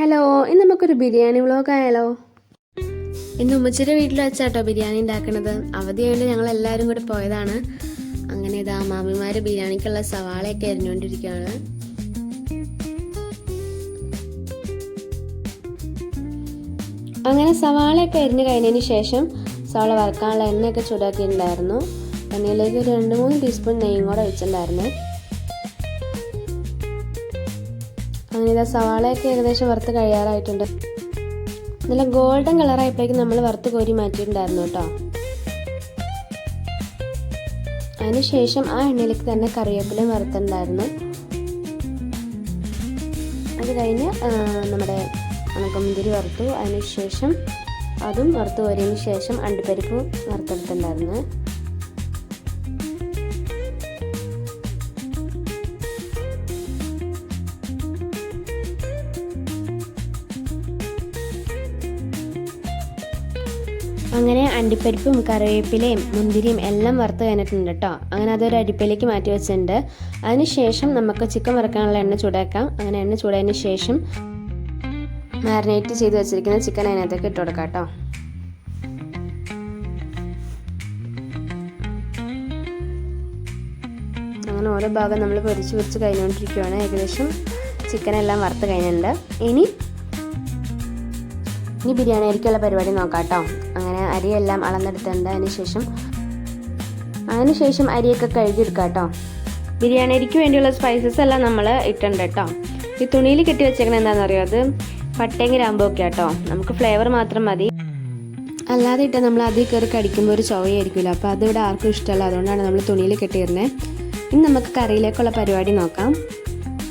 Hello ഇന്ന് നമുക്കൊരു biryani vlog ആയാലോ ഇന്ന് ഉമ്മച്ചിയുടെ വീട്ടിൽ വെച്ചാട്ടോ ബിരിയാണി ഉണ്ടാക്കുന്നത് അവധിയായിട്ട് ഞങ്ങൾ എല്ലാവരും കൂടെ പോയതാണ്. അങ്ങനെ ഇതാ മാമിമാര് ബിരിയാണിക്കുള്ള സവാളയൊക്കെ അരിഞ്ഞുകൊണ്ടിരിക്കുകയാണ് അങ്ങനെ സവാളയൊക്കെ അരിഞ്ഞു കഴിഞ്ഞതിന് ശേഷം സവാള വറക്കാനുള്ള എണ്ണയൊക്കെ ചൂടാക്കിയിട്ടുണ്ടായിരുന്നു. എണ്ണയിലേക്ക് രണ്ട് മൂന്ന് ടീസ്പൂൺ നെയ്യും കൂടെ ഒഴിച്ചിട്ടുണ്ടായിരുന്നു. അങ്ങനെ ഇതാ സവാളയൊക്കെ ഏകദേശം വറുത്ത് കഴിയാറായിട്ടുണ്ട്. നല്ല ഗോൾഡൻ കളറായപ്പോഴേക്കും നമ്മൾ വറുത്ത് കോരി മാറ്റിയിട്ടുണ്ടായിരുന്നു കേട്ടോ. അതിനുശേഷം ആ എണ്ണയിലേക്ക് തന്നെ കറിവേപ്പിലയും വറുത്തുണ്ടായിരുന്നു അത് കഴിഞ്ഞ് നമ്മുടെ ഉണക്കമുന്തിരി വറുത്തു. അതിനുശേഷം അതും വറുത്ത് കോരിയതിന് ശേഷം അണ്ടിപ്പരിപ്പ് വറുത്തെടുത്തിട്ടുണ്ടായിരുന്നു. അങ്ങനെ അണ്ടിപ്പരിപ്പും കറിവേപ്പിലയും മുന്തിരിയും എല്ലാം വറുത്ത് കഴിഞ്ഞിട്ടുണ്ട് കേട്ടോ അങ്ങനെ അതൊരു അരിപ്പയിലേക്ക് മാറ്റി വെച്ചിട്ടുണ്ട്. അതിനുശേഷം നമുക്ക് ചിക്കൻ വറുക്കാനുള്ള എണ്ണ ചൂടാക്കാം. അങ്ങനെ എണ്ണ ചൂടായതിന് ശേഷം മാരിനേറ്റ് ചെയ്ത് വെച്ചിരിക്കുന്ന ചിക്കൻ അതിനകത്തേക്ക് ഇട്ട് കൊടുക്കാം കേട്ടോ അങ്ങനെ ഓരോ ഭാഗം നമ്മൾ പൊരിച്ച് പൊരിച്ച് കഴിഞ്ഞുകൊണ്ടിരിക്കുകയാണ് ഏകദേശം ചിക്കൻ എല്ലാം വറുത്ത് കഴിഞ്ഞിട്ടുണ്ട്. ഇനി ഇനി ബിരിയാണി ആയിരിക്കുള്ള പരിപാടി നോക്കാം കേട്ടോ അങ്ങനെ അരിയെല്ലാം അളന്നെടുത്തിട്ടുണ്ട് അതിനുശേഷം അതിനുശേഷം അരിയൊക്കെ കഴുകിയെടുക്കാം കേട്ടോ ബിരിയാണി അരിക്ക് വേണ്ടിയുള്ള സ്പൈസസ് എല്ലാം നമ്മൾ ഇട്ടുണ്ട് കേട്ടോ ഈ തുണിയിൽ കെട്ടി വെച്ചേക്കണ എന്താണെന്ന് അറിയോ അത് പട്ടയും ഗ്രാമ്പും ഒക്കെ കേട്ടോ നമുക്ക് ഫ്ലേവർ മാത്രം മതി. അല്ലാതെ ഇട്ട് നമ്മൾ അതിൽ കയറി കടിക്കുമ്പോൾ ഒരു ചൊവയായിരിക്കുമല്ലോ അപ്പോൾ അതിവിടെ ആർക്കും ഇഷ്ടമല്ല. അതുകൊണ്ടാണ് നമ്മൾ തുണിയിൽ കെട്ടിയിരുന്നത് ഇനി നമുക്ക് കറിയിലേക്കുള്ള പരിപാടി നോക്കാം.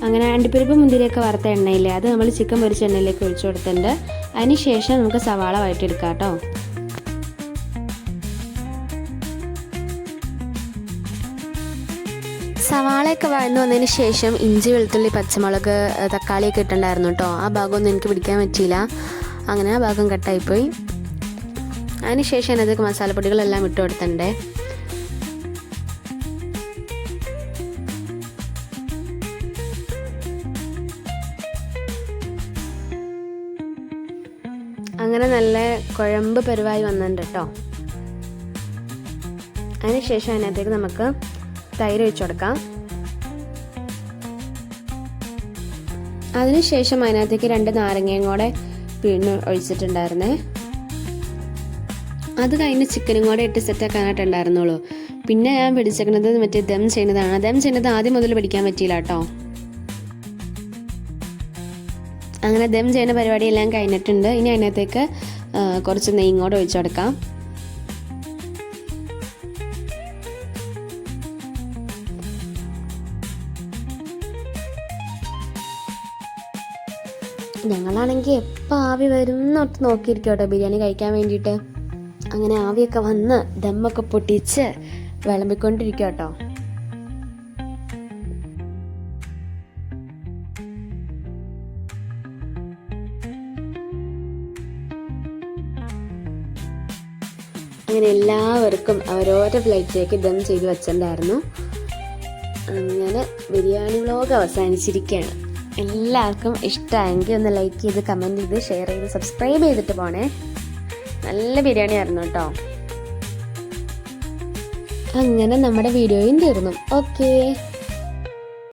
അങ്ങനെ അണ്ടിപ്പരിപ്പ് മുന്തിരിയൊക്കെ വറുത്ത എണ്ണയില്ലേ? അത് നമ്മൾ ചിക്കൻ പൊരിച്ച എണ്ണയിലേക്ക് ഒഴിച്ചു കൊടുത്തിട്ടുണ്ട്. അതിന് ശേഷം നമുക്ക് സവാള വഴറ്റിയെടുക്കാം കേട്ടോ സവാളയൊക്കെ വഴന്നു വന്നതിന് ശേഷം ഇഞ്ചി വെളുത്തുള്ളി പച്ചമുളക് തക്കാളിയൊക്കെ ഇട്ടുണ്ടായിരുന്നു കേട്ടോ ആ ഭാഗമൊന്നും എനിക്ക് പിടിക്കാൻ പറ്റിയില്ല. അങ്ങനെ ആ ഭാഗം കട്ടായിപ്പോയി. അതിന് ശേഷം അതിനകത്തേക്ക് മസാലപ്പൊടികളെല്ലാം ഇട്ട് കൊടുത്തിട്ടുണ്ടേ. അങ്ങനെ നല്ല കുഴമ്പ് പരുവായി വന്നിട്ടുണ്ട് കേട്ടോ അതിനുശേഷം അതിനകത്തേക്ക് നമുക്ക് തൈര് ഒഴിച്ചു കൊടുക്കാം. അതിനുശേഷം അതിനകത്തേക്ക് രണ്ട് നാരങ്ങയും കൂടെ പിഴിഞ്ഞ് ഒഴിച്ചിട്ടുണ്ടായിരുന്നേ. അത് കഴിഞ്ഞ് ചിക്കനും കൂടെ ഇട്ട് സെറ്റാക്കാനായിട്ടുണ്ടായിരുന്നുള്ളൂ പിന്നെ ഞാൻ പിടിച്ചേക്കുന്നത് മറ്റേ ദം ചെയ്യുന്നതാണ്. ദം ചെയ്യുന്നത് ആദ്യം മുതൽ പിടിക്കാൻ പറ്റിയില്ല കേട്ടോ. അങ്ങനെ ദം ചെയ്യുന്ന പരിപാടിയെല്ലാം കഴിഞ്ഞിട്ടുണ്ട്. ഇനി അതിനകത്തേക്ക് കുറച്ച് നെയ്യും കൂടെ ഒഴിച്ചു കൊടുക്കാം. ഞങ്ങളാണെങ്കിൽ എപ്പോൾ ആവി വരും എന്നൊട്ട് നോക്കിയിരിക്കും ബിരിയാണി കഴിക്കാൻ വേണ്ടിയിട്ട്. അങ്ങനെ ആവിയൊക്കെ വന്ന് ദമ്മൊക്കെ പൊട്ടിച്ച് വിളമ്പിക്കൊണ്ടിരിക്കും കേട്ടോ. അങ്ങനെ എല്ലാവർക്കും അവരോരോ പ്ലേറ്റിലേക്ക് ദം ചെയ്ത് വെച്ചിട്ടുണ്ടായിരുന്നു. അങ്ങനെ ബിരിയാണി വ്ലോഗ് അവസാനിച്ചിരിക്കുകയാണ്. എല്ലാവർക്കും ഇഷ്ടമായെങ്കിൽ ഒന്ന് ലൈക്ക് ചെയ്ത് കമന്റ് ചെയ്ത് ഷെയർ ചെയ്ത് സബ്സ്ക്രൈബ് ചെയ്തിട്ട് പോണേ. നല്ല ബിരിയാണി ആയിരുന്നു കേട്ടോ. അങ്ങനെ നമ്മുടെ വീഡിയോയും തീർന്നു. ഓക്കേ